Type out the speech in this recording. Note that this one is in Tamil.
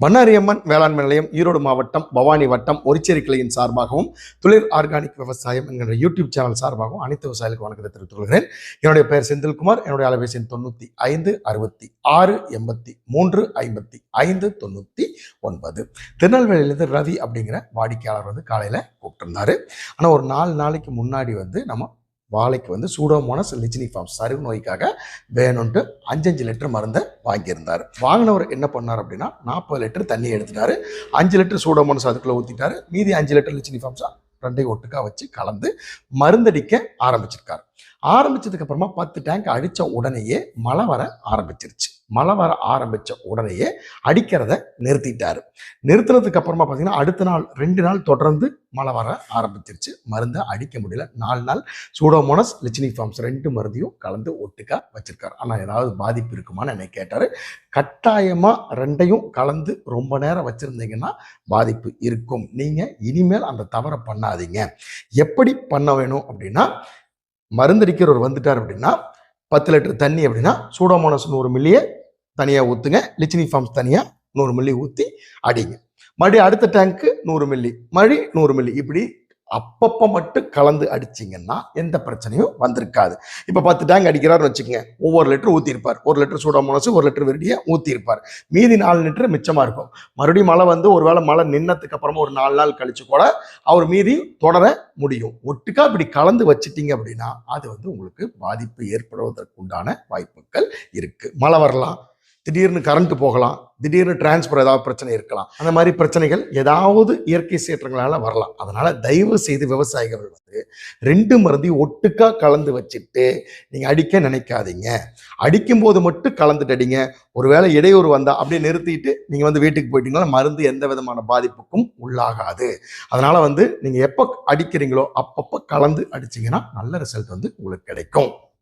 பண்ணாரியம்மன் வேளாண்மை நிலையம் ஈரோடு மாவட்டம் பவானி வட்டம் ஒரிச்சேரி கிளையின் சார்பாகவும் துளிர் ஆர்கானிக் விவசாயம் என்கிற யூடியூப் சேனல் சார்பாகவும் அனைத்து விவசாயிகளுக்கு வணக்கத்தை தெரிவித்துக் கொள்கிறேன் என்னுடைய பெயர் செந்தில்குமார் என்னுடைய அலைபேசி தொண்ணூற்றி ஐந்து அறுபத்தி ஆறு எண்பத்தி மூன்று ஐம்பத்தி ஐந்து தொண்ணூற்றி ஒன்பது. திருநெல்வேலியிலேருந்து ரவி அப்படிங்கிற வாடிக்கையாளர் வந்து காலையில் கூப்பிட்டுருந்தாரு. ஆனால் ஒரு நாலு நாளைக்கு முன்னாடி வந்து நம்ம வாழைக்கு வந்து சூடோமோனஸ் லிச்சினி ஃபார்ம் சரிவு நோய்க்காக வேணும்ன்ட்டு அஞ்சஞ்சு லிட்டர் மருந்தை வாங்கியிருந்தார். வாங்கினவர் என்ன பண்ணார் அப்படின்னா நாற்பது லிட்டர் தண்ணி எடுத்துட்டாரு. அஞ்சு லிட்டர் சூடோமோனஸ் அதுக்குள்ளே ஊற்றிட்டாரு மீதி அஞ்சு லிட்டர் லிச்சினிஃபார்ம்ஸாக ரெண்டையும் ஒட்டுக்கா வச்சு கலந்து மருந்தடிக்க ஆரம்பிச்சிருக்காரு. ஆரம்பிச்சதுக்கு அப்புறமா பத்து டேங்க் அடித்த உடனேயே மழை வர ஆரம்பிச்சிருச்சு. மழை வர ஆரம்பித்த உடனேயே அடிக்கிறத நிறுத்திட்டாரு. நிறுத்தினதுக்கு அப்புறமா பார்த்தீங்கன்னா அடுத்த நாள் ரெண்டு நாள் தொடர்ந்து மழை வர ஆரம்பிச்சிருச்சு. மருந்தை அடிக்க முடியல. நாலு நாள் சூடோமோனஸ் லிச்சினி ஃபார்ம்ஸ் ரெண்டு மருந்தையும் கலந்து ஒட்டுக்கா வச்சிருக்காரு. ஆனால் ஏதாவது பாதிப்பு இருக்குமான்னு என்னை கேட்டார். கட்டாயமாக ரெண்டையும் கலந்து ரொம்ப நேரம் வச்சுருந்தீங்கன்னா பாதிப்பு இருக்கும். நீங்கள் இனிமேல் அந்த தவறை பண்ணாதீங்க. எப்படி பண்ண வேணும் அப்படின்னா மருந்தடிக்கிறவர் வந்துட்டார் அப்படின்னா பத்து லிட்டர் தண்ணி அப்படின்னா சூடோமோனஸ் நூறு மில்லியை தனியாக ஊற்றுங்க லிச்சினி ஃபார்ம்ஸ் தனியாக நூறு மில்லி ஊற்றி அடிங்க. மறுபடியும் அடுத்த டேங்க்கு நூறு மில்லி மறுபடி நூறு மில்லி. இப்படி அப்பப்போ மட்டும் கலந்து அடிச்சிங்கன்னா எந்த பிரச்சனையும் வந்திருக்காது. இப்போ பத்து டேங்க் அடிக்கிறாருன்னு வச்சுக்கோங்க. ஒவ்வொரு லிட்டர் ஊற்றிருப்பார் ஒரு லிட்டர் சூடாமோனஸ் ஒரு லிட்டர் வெரடியை ஊற்றிருப்பார் மீதி நாலு லிட்டர் மிச்சமாக இருக்கும். மறுபடியும் மழை வந்து ஒரு வேளை மழை நின்னதுக்கு அப்புறமா ஒரு நாலு நாள் கழிச்சு கூட அவர் மீதி தொடர முடியும். ஒட்டுக்கா இப்படி கலந்து வச்சிட்டிங்க அப்படின்னா அது வந்து உங்களுக்கு பாதிப்பு ஏற்படுவதற்குண்டான வாய்ப்புகள் இருக்குது மழை வரலாம். திடீர்னு கரண்ட் போகலாம் திடீர்னு டிரான்ஸ்பர் ஏதாவது பிரச்சனை இருக்கலாம். அந்த மாதிரி பிரச்சனைகள் ஏதாவது இயற்கை சீற்றங்களால வரலாம். அதனால தயவு செய்து விவசாயிகள் வந்து ரெண்டு மருந்தையும் ஒட்டுக்கா கலந்து வச்சுட்டு நீங்க அடிக்க நினைக்காதீங்க. அடிக்கும் போது மட்டும் கலந்துட்டு அடிங்க ஒருவேளை இடையூறு வந்தா அப்படியே நிறுத்திட்டு நீங்க வந்து வீட்டுக்கு போயிட்டீங்கன்னா மருந்து எந்த விதமான பாதிப்புக்கும் உள்ளாகாது. அதனால வந்து நீங்க எப்போ அடிக்கிறீங்களோ அப்பப்போ கலந்து அடிச்சீங்கன்னா நல்ல ரிசல்ட் வந்து உங்களுக்கு கிடைக்கும்.